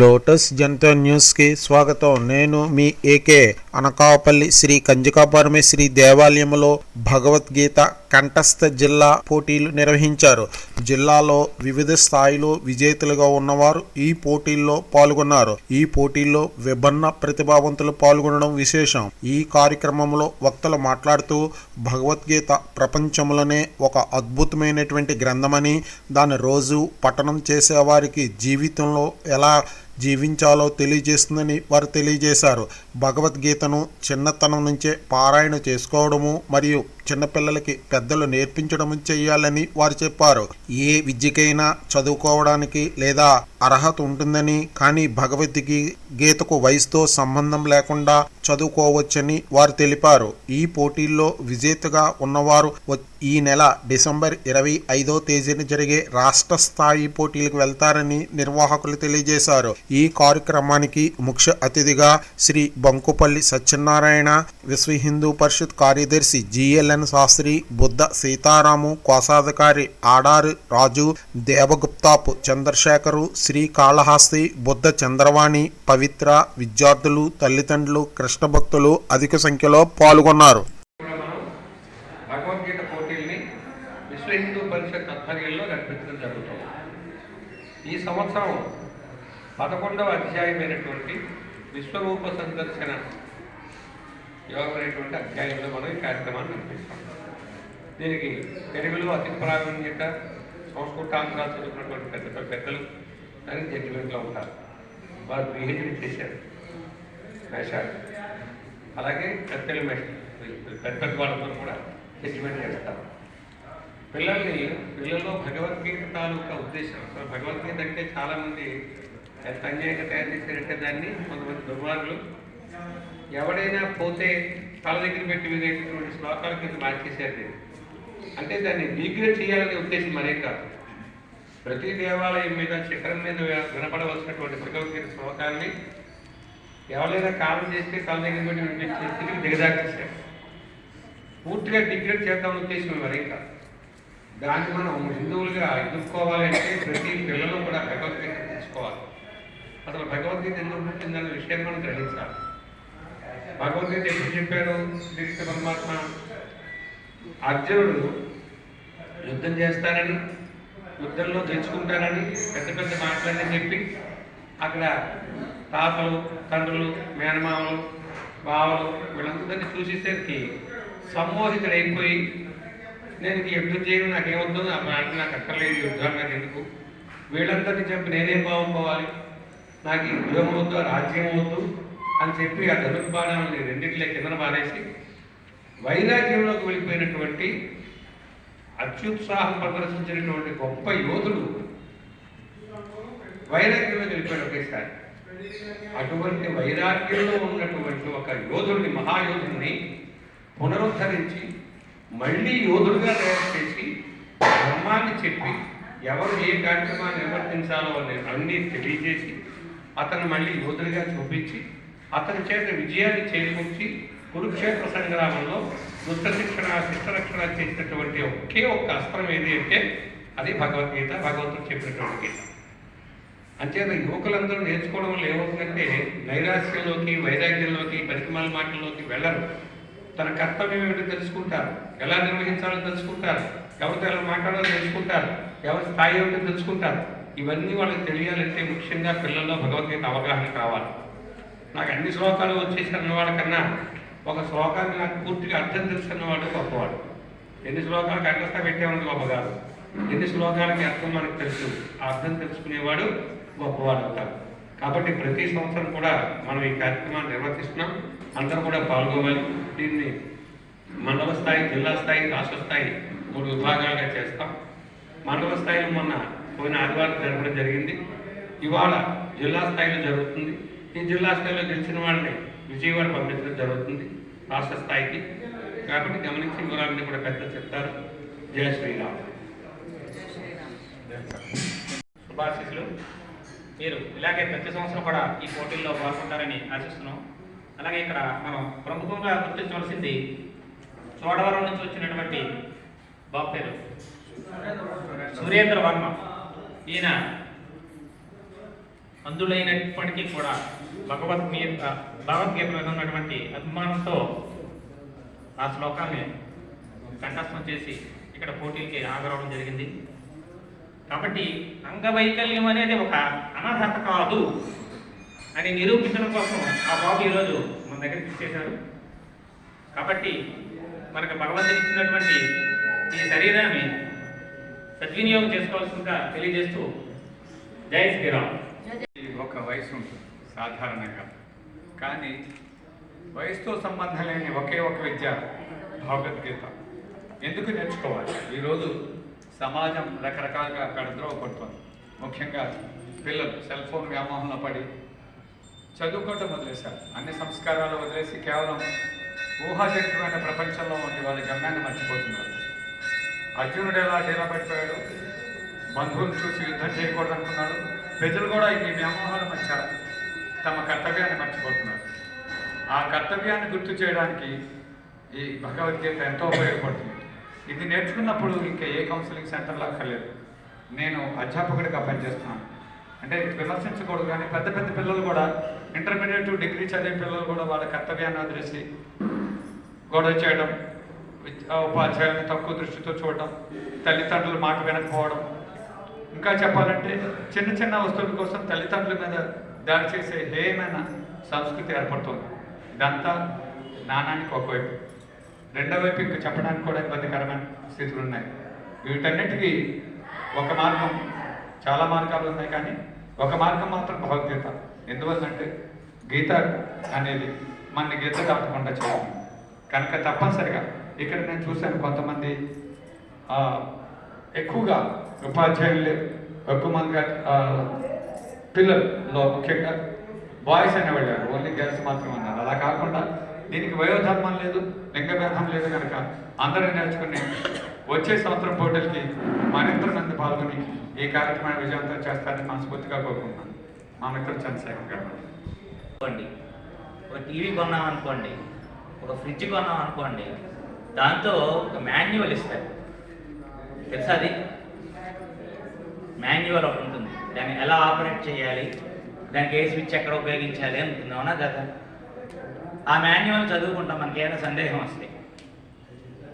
Lotus Janata న్యూస్కి స్వాగతం. నేను మీ ఏకే అనకాపల్లి శ్రీ కంజికా పరమేశ్వరి దేవాలయంలో భగవద్గీత కంఠస్థ జిల్లా పోటీలు నిర్వహించారు. జిల్లాలో వివిధ స్థాయిలో విజేతలుగా ఉన్నవారు ఈ పోటీల్లో పాల్గొన్నారు. ఈ పోటీల్లో విభిన్న ప్రతిభావంతులు పాల్గొనడం విశేషం. ఈ కార్యక్రమంలో వక్తలు మాట్లాడుతూ భగవద్గీత ప్రపంచంలోనే ఒక అద్భుతమైనటువంటి గ్రంథమని దాని రోజు పఠనం చేసేవారికి జీవితంలో ఎలా జీవించాలో తెలియజేస్తుందని వారు తెలియజేశారు. భగవద్గీతను చిన్నతనం నుంచే పారాయణ చేసుకోవడము మరియు చిన్నపిల్లలకి పెద్దలు నేర్పించడం చేయాలని వారు చెప్పారు. ఏ విద్యకైనా చదువుకోవడానికి లేదా అర్హత ఉంటుందని కానీ భగవద్గీ గీతకు వయసుతో సంబంధం లేకుండా చదువుకోవచ్చని వారు తెలిపారు. ఈ పోటీల్లో విజేతగా ఉన్నవారు ఈ నెల డిసెంబర్ ఇరవై ఐదో తేదీన జరిగే రాష్ట్ర స్థాయి పోటీలకు వెళ్తారని నిర్వాహకులు తెలియజేశారు. ఈ కార్యక్రమానికి ముఖ్య అతిథిగా శ్రీ బంకుపల్లి సత్యనారాయణ విశ్వ హిందూ పరిషత్ కార్యదర్శి జిఎల్ఎన్ శాస్త్రి బుద్ధ సీతారాము కోశాధికారి ఆడారి రాజు దేవగుప్తాపు చంద్రశేఖరు శ్రీ కాళహస్తి బుద్ధ చంద్రవాణి పవిత్ర విద్యార్థులు తల్లిదండ్రులు కృష్ణ భక్తులు అధిక సంఖ్యలో పాల్గొన్నారు. భగవద్గీత పోటీల్ని విశ్వ హిందూ పరిషత్ ఆధ్వర్యంలో నడిపించడం జరుగుతుంది. ఈ సంవత్సరం పదకొండవ అధ్యాయమైనటువంటి విశ్వరూప సందర్శన యోగం అనేటువంటి అధ్యాయంలో మనం ఈ కార్యక్రమాన్ని నడిపిస్తాం దీనికి తెలుగులో అతి ప్రావీణ్యత సంస్కృతాంధ్రాలు చదువుకున్నటువంటి పెద్ద పెద్ద పెద్దలు దానికి జడ్జిమెంట్లో ఉంటారు వారు పిహెచ్డీ చేశారు వేశారు అలాగే పెద్దలు మేస్టర్ పెద్ద పెద్ద వాళ్ళతో కూడా జడ్జిమెంట్ చేస్తారు పిల్లల్ని పిల్లల్లో భగవద్గీత తాలూకా ఉద్దేశం భగవద్గీత అంటే చాలామంది ఎంత అన్యాయంగా తయారు చేశారంటే దాన్ని కొంతమంది దుర్మార్గులు ఎవడైనా పోతే తల దగ్గర పెట్టి వినేటటువంటి శ్లోకాల కింద మార్చేశారు దీన్ని. అంటే దాన్ని డిగ్రేడ్ చేయాలనే ఉద్దేశం మరే కాదు. ప్రతి దేవాలయం మీద శిఖరం మీద వినపడవలసినటువంటి భగవద్గీత శ్లోకాన్ని ఎవరైనా కాలం చేస్తే తల దగ్గర పెట్టి వినిపించే స్థితికి దిగజార్చేశారు. పూర్తిగా డిగ్రేడ్ చేద్దామని ఉద్దేశం మరే కాదు. దాన్ని మనం హిందువులుగా ఎదుర్కోవాలి అంటే ప్రతి పిల్లలు కూడా భగవద్గీత తెలుసుకోవాలి. అసలు భగవద్గీత ఎందుకు పుట్టిందన్న విషయం మనం గ్రహించాలి. భగవద్గీత ఎప్పుడు చెప్పారు శ్రీకృష్ణ పరమాత్మ? అర్జునుడు యుద్ధం చేస్తారని యుద్ధంలో తెచ్చుకుంటారని పెద్ద పెద్ద మాటలన్నీ చెప్పి అక్కడ తాతలు తండ్రులు మేనమామలు బావలు వీళ్ళందరినీ చూసేసరికి సమ్మోహితుడైపోయి నేను యుద్ధం చేయను నాకేమొద్దు ఆ మాట నాకు అక్కర్లేదు ఈ యుద్ధాలు నాకు ఎందుకు? వీళ్ళందరినీ చెప్పి నేనేం బాగుపోవాలి నాకు ఈ ఉద్యోగం వద్దు రాజ్యం వద్దు అని చెప్పి ఆ ధనుర్బాణాలని రెండింటిలో కిందన మానేసి వైరాగ్యంలోకి వెళ్ళిపోయినటువంటి అత్యుత్సాహం ప్రదర్శించినటువంటి గొప్ప యోధుడు వైరాగ్యంలో వెళ్ళిపోయాడు ఒకేసారి. అటువంటి వైరాగ్యంలో ఉన్నటువంటి ఒక యోధుడిని మహాయోధుడిని పునరుద్ధరించి మళ్ళీ యోధుడిగా తయారు చేసి ధర్మాన్ని చెప్పి ఎవరు ఏ కార్యక్రమాన్ని నిర్వర్తించాలో అని అన్నీ తెలియజేసి అతను మళ్ళీ యోధుడిగా చూపించి అతని చేత విజయాన్ని చేకూర్చి కురుక్షేత్ర సంగ్రామంలో దుష్ట శిక్షణ శిష్టరక్షణ చేసినటువంటి ఒకే ఒక్క అస్త్రం ఏది అంటే అది భగవద్గీత భగవంతుడు చెప్పినటువంటి గీత. అంచేత యువకులందరూ నేర్చుకోవడం వల్ల ఏమవుతుందంటే నైరాశ్యంలోకి వైరాగ్యంలోకి పరికమాల మాటల్లోకి వెళ్ళరు. తన కర్తవ్యం ఏమిటో తెలుసుకుంటారు. ఎలా నిర్వహించాలో తెలుసుకుంటారు. ఎవరితో ఎలా మాట్లాడాలో తెలుసుకుంటారు. ఎవరి స్థాయి ఏమిటో తెలుసుకుంటారు. ఇవన్నీ వాళ్ళకి తెలియాలంటే ముఖ్యంగా పిల్లల్లో భగవద్గీత అవగాహన కావాలి. నాకు అన్ని శ్లోకాలు వచ్చేసి వాళ్ళకన్నా ఒక శ్లోకాన్ని నాకు పూర్తిగా అర్థం తెలుసుకున్న వాడు గొప్పవాడు. ఎన్ని శ్లోకాలకు కంఠస్థ పెట్టేవాడు గొప్ప కాదు. ఎన్ని శ్లోకాలకి అర్థం మనకు తెలుసు ఆ అర్థం తెలుసుకునేవాడు గొప్పవాడు అవుతాడు. కాబట్టి ప్రతి సంవత్సరం కూడా మనం ఈ కార్యక్రమాన్ని నిర్వర్తిస్తున్నాం. అందరూ కూడా పాల్గొవాలి దీన్ని మండల స్థాయి జిల్లా స్థాయి రాష్ట్ర స్థాయి మూడు విభాగాలుగా చేస్తాం. మండల స్థాయిలో మొన్న పోయిన ఆదివారం జరపడం జరిగింది. ఇవాళ జిల్లా స్థాయిలో జరుగుతుంది. ఈ జిల్లా స్థాయిలో గెలిచిన వాళ్ళని విజయవాడ పంపించడం జరుగుతుంది రాష్ట్ర స్థాయికి. కాబట్టి గమనించి వివరాలన్నీ కూడా పెద్ద చెప్తారు. జయ శ్రీరామ్. శుభాశీస్సులు. మీరు ఇలాగే ప్రతి సంవత్సరం కూడా ఈ పోటీల్లో పాల్గొంటారని ఆశిస్తున్నాం. అలాగే ఇక్కడ మనం ప్రముఖంగా గుర్తించవలసింది చోడవరం నుంచి వచ్చినటువంటి బాబు పేరు. సురేంద్ర వర్మ. ఈయన అందులైనప్పటికీ కూడా భగవద్గీత భగవద్గీత మీద ఉన్నటువంటి అభిమానంతో ఆ శ్లోకాన్ని కంఠస్థం చేసి ఇక్కడ పోటీలకి హాజరవడం జరిగింది. కాబట్టి అంగవైకల్యం అనేది ఒక అనర్హత కాదు అని నిరూపించడం కోసం ఆ బాబు ఈరోజు మన దగ్గరికి చేశారు కాబట్టి మనకు భగవంతుడు ఇచ్చినటువంటి ఈ శరీరాన్ని సద్వినియోగం చేసుకోవాల్సిందిగా తెలియజేస్తూ జై శ్రీరామ్. ఒక వయసు ఉంటుంది సాధారణంగా. కానీ వయసుతో సంబంధం లేని ఒకే ఒక విద్య భగవద్గీత. ఎందుకు నేర్చుకోవాలి? ఈరోజు సమాజం రకరకాలుగా పెడద్రోవ పడుతుంది. ముఖ్యంగా పిల్లలు సెల్ ఫోన్ వ్యామోహంలో పడి చదువుకోవటం వదిలేశారు. అన్ని సంస్కారాలు వదిలేసి కేవలం ఊహాజనితమైన ప్రపంచంలో ఉండి వాళ్ళ గమ్యాన్ని మర్చిపోతున్నారు. అర్జునుడు ఎలా డేలా పడిపోయాడు బంధువులు చూసి యుద్ధం చేయకూడదు అనుకున్నాడు ప్రజలు కూడా ఈ వ్యామోహాల మధ్య తమ కర్తవ్యాన్ని మర్చిపోతున్నారు. ఆ కర్తవ్యాన్ని గుర్తు చేయడానికి ఈ భగవద్గీత ఎంతో ఉపయోగపడుతుంది. ఇది నేర్చుకున్నప్పుడు ఇంకా ఏ కౌన్సిలింగ్ సెంటర్లో అక్కర్లేదు. నేను అధ్యాపకుడిగా పనిచేస్తున్నాను. అంటే విమర్శించకూడదు కానీ పెద్ద పెద్ద పిల్లలు కూడా ఇంటర్మీడియట్ డిగ్రీ చదివే పిల్లలు కూడా వాళ్ళ కర్తవ్యాన్ని వదిలేసి గొడవ చేయడం ఉపాధ్యాయులను తక్కువ దృష్టితో చూడడం తల్లిదండ్రులు మాట వినకపోవడం ఇంకా చెప్పాలంటే చిన్న చిన్న వస్తువుల కోసం తల్లిదండ్రుల మీద దాడి చేసే హేయమైన సంస్కృతి ఏర్పడుతుంది. ఇదంతా నాణానికి ఒకవైపు రెండో వైపు ఇంకా చెప్పడానికి కూడా ఇబ్బందికరమైన స్థితులు ఉన్నాయి. వీటన్నిటికీ ఒక మార్గం చాలా మార్గాలు ఉన్నాయి కానీ ఒక మార్గం మాత్రం భగవద్గీత. ఎందువల్లంటే గీత అనేది మన గీత దాటకుండా చేయాలి. కనుక తప్పనిసరిగా ఇక్కడ నేను చూశాను కొంతమంది ఎక్కువగా ఉపాధ్యాయులు ఎక్కువ మందిగా పిల్లల్లో ముఖ్యంగా బాయ్స్ అనే వెళ్ళారు ఓన్లీ గర్ల్స్ మాత్రమే ఉన్నారు. అలా కాకుండా దీనికి వయోధర్మం లేదు లింగభేదం లేదు కనుక అందరూ నేర్చుకుని వచ్చే సంవత్సరం పోటీలకి మరింత మంది పాల్గొని ఈ కార్యక్రమాన్ని విజయవంతం చేస్తారని మనస్ఫూర్తిగా కోరుకుంటున్నాను. మా మిత్రుడు చంద్రశేఖర్ గారు. అనుకోండి. ఒక టీవీ కొన్నాం అనుకోండి. ఒక ఫ్రిడ్జ్ కొన్నాం అనుకోండి. దాంతో ఒక మాన్యువల్ ఇస్తారు. తెలుసా అది? మాన్యువల్ ఒకటి ఉంటుంది. దాన్ని ఎలా ఆపరేట్ చేయాలి? దానికి ఏ స్విచ్ ఎక్కడ ఉపయోగించాలి అని ఉంటుంది అవునా కదా ఆ మాన్యువల్ చదువుకుంటాం మనకి ఏదైనా సందేహం వస్తే.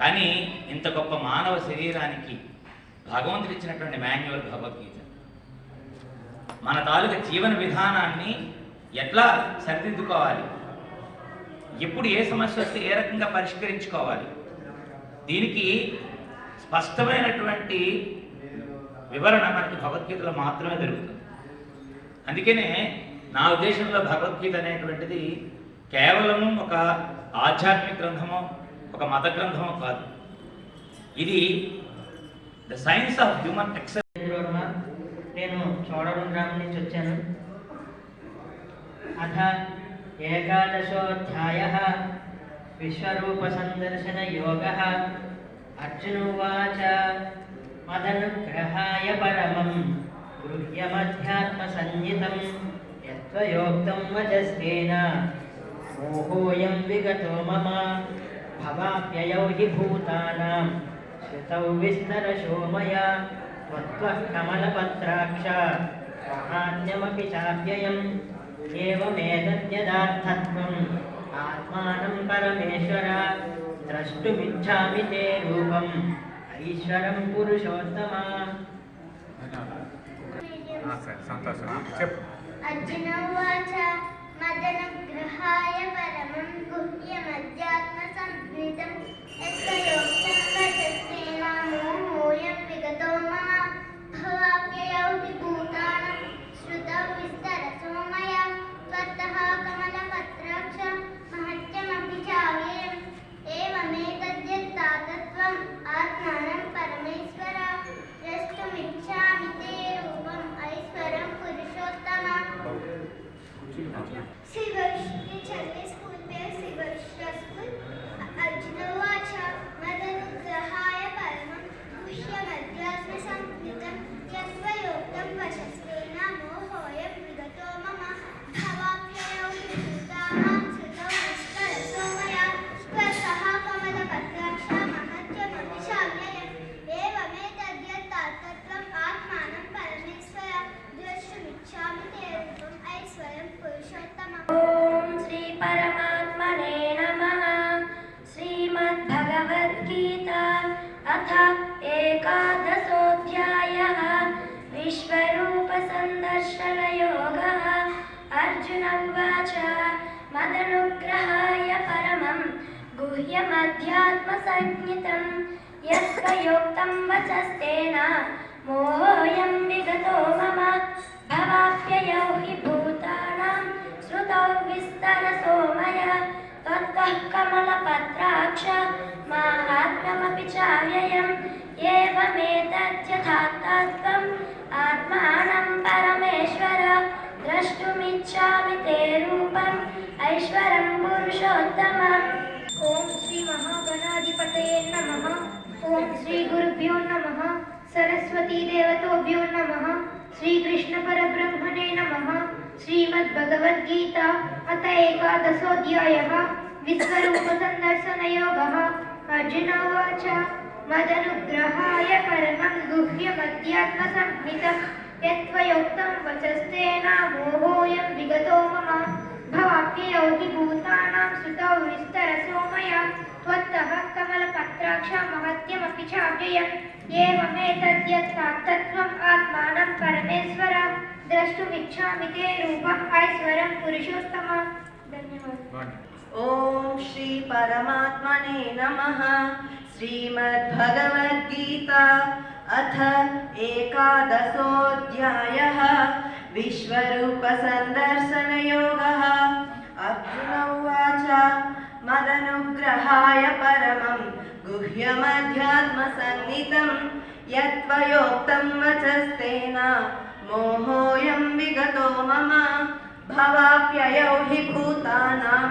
కానీ ఇంత గొప్ప మానవ శరీరానికి భగవంతుడు ఇచ్చినటువంటి మాన్యువల్ భగవద్గీత. మన తాలూకా జీవన విధానాన్ని ఎట్లా సరిదిద్దుకోవాలి? ఎప్పుడు ఏ సమస్య వస్తే ఏ రకంగా పరిష్కరించుకోవాలి? దీనికి స్పష్టమైనటువంటి వివరణ మనకి భగవద్గీతలో మాత్రమే దొరుకుతుంది. అందుకనే నా ఉద్దేశంలో భగవద్గీత అనేటువంటిది కేవలం ఒక ఆధ్యాత్మిక గ్రంథమో ఒక మత గ్రంథమో కాదు. ఇది the science of human excel నేను చోడవరం గ్రామం నుంచి వచ్చాను. అథ ఏకాదశోధ్యాయ విశ్వరూప సందర్శన యోగ. అర్జునువాచ మదనుగ్రహాయ పరమం గృహ్యమధ్యాత్మ సంహితం యత్వయోక్తం వచస్వేన మోహోయం విగతో మమ భవాప్యయౌ హి భూతానాం श्रुतौ विस्तरशो मया त्वत्त्वः कमलपत्राक्ष महात्म्यमपि चाव्ययम् एवमेतद्यदार्थत्वम् आत्मानं परमेश्वर द्रष्टुमिच्छामि ते रूपम् ఈశ్వరం పురుషోత్తమ. సంతోషం. చెప్పు. అర్జున వాచ మదన గ్రహాయ పరమం గుహ్య మధ్యాత్మ సంహితం యత్యోక్తం వచస్మేనా మోహోయం విగతో మమ. భవాప్యయౌ अथ एकादशोऽध्यायः। विश्वरूपसन्दर्शनयोगः। अर्जुन उवाच मदनुग्रहाय परमं गुह्यमध्यात्मसञ्ज्ञितं यत्त्वयोक्तं वचस्तेन मोहोऽयं विगतो मम। भवाप्ययौ हि भूतानां श्रुतौ विस्तरसो मया कमलपत्राक्ष सरस्वतीदेवतोभ्यो नमः। श्रीकृष्णपरब्रह्मणे नमः। श्रीमद्भगवद्गीता अथ एकादशोऽध्यायः। विश्वरूपसन्दर्शनयोगः। अर्जुन उवाच, मदनुग्रहाय परमं गुह्यमध्यात्मसंहितं। यत्त्वयोक्तं वचस्तेन मोहोऽयं विगतो मम। भवाप्ययौ हि भूतानां श्रुतौ विस्तरसो मया। त्वत्तः कमलपत्राक्ष महत्यमपि चाव्ययम् एवमेतद्यत्तात्तत्त्वम् आत्मानं परमेश्वर। द्रष्टुमिच्छामि ते रूपम् ऐश्वरं पुरुषोत्तम। ॐ श्री परमात्मने नमः। श्रीमद्भगवद्गीता अथ एकादशोऽध्यायः। विश्वरूपसन्दर्शनयोगः। अर्जुन उवाच। मदनुग्रहाय परमं गुह्यमध्यात्मसन्नितं यत्त्वयोक्तं वचस्तेन मोहोऽयं विगतो मम भवाप्ययौ हि भूतानां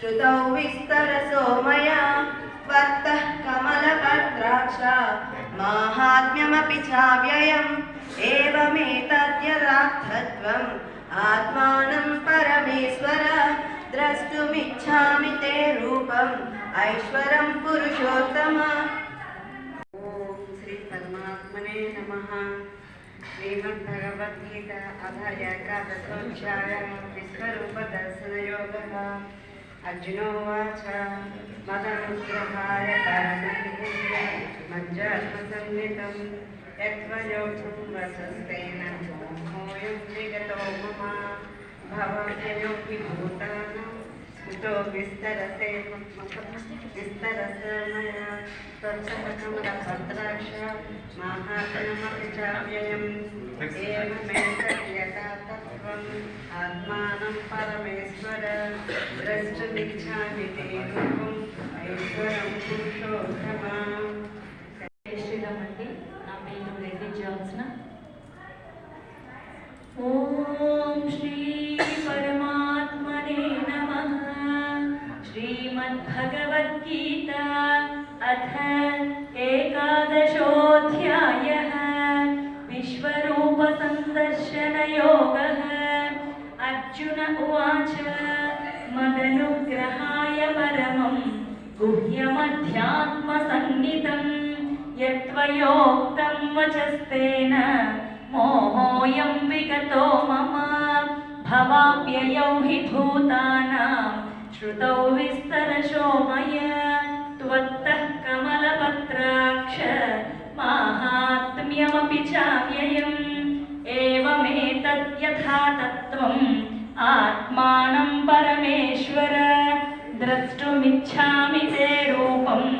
श्रुतौ विस्तरसो मया त्वत्तः कमलपत्राक्ष माहात्म्यमपि चाव्ययम् एवमेतद्यदार्थत्वम् आत्मानं परमेश्वर द्रष्टुमिच्छामि ते रूपम्, ऐश्वरं पुरुषोत्तम। ॐ श्री परमात्मने नमः। श्रीमद्भगवद्गीता अथ एकादशोऽध्याय विश्वरूपदर्शनयोगः। अर्जुनोवाच मदनुग्रहाय यत्त्वयोक्तं वचस्तेन मोहोऽयं विगतो मम। भवत्ययो हि भूतानां स्मृतो विस्तरसे विस्तरसे मया त्वत्सहकमलपत्राक्ष माहात्म्यमपि चाव्ययम् एवमेतद्यथा तत्त्वम् आत्मानं परमेश्वर द्रष्टुमिच्छामि ते रूपम् ऐश्वरं पुरुषोत्तमा శ్రీరామ్ అండి నా పేరు రెడ్డి జాన్సన్ ॐ श्रीपरमात्मने नमः। श्रीमद्भगवद्गीता अथ एकादशोऽध्यायः। विश्वरूपसन्दर्शनयोगः। अर्जुन उवाच मदनुग्रहाय परमं गुह्यमध्यात्मसङ्गीतं यत्त्वयोक्तं वचस्तेन मोहोऽयम्बिगतो मम भवाप्ययौ हि भूतानां श्रुतौ विस्तरशो मया त्वत्तः कमलपत्राक्ष माहात्म्यमपि चाव्ययम् एवमेतद्यथा तत्त्वम् आत्मानं परमेश्वर द्रष्टुमिच्छामि ते रूपम्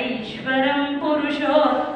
ऐश्वरं पुरुषोत्तम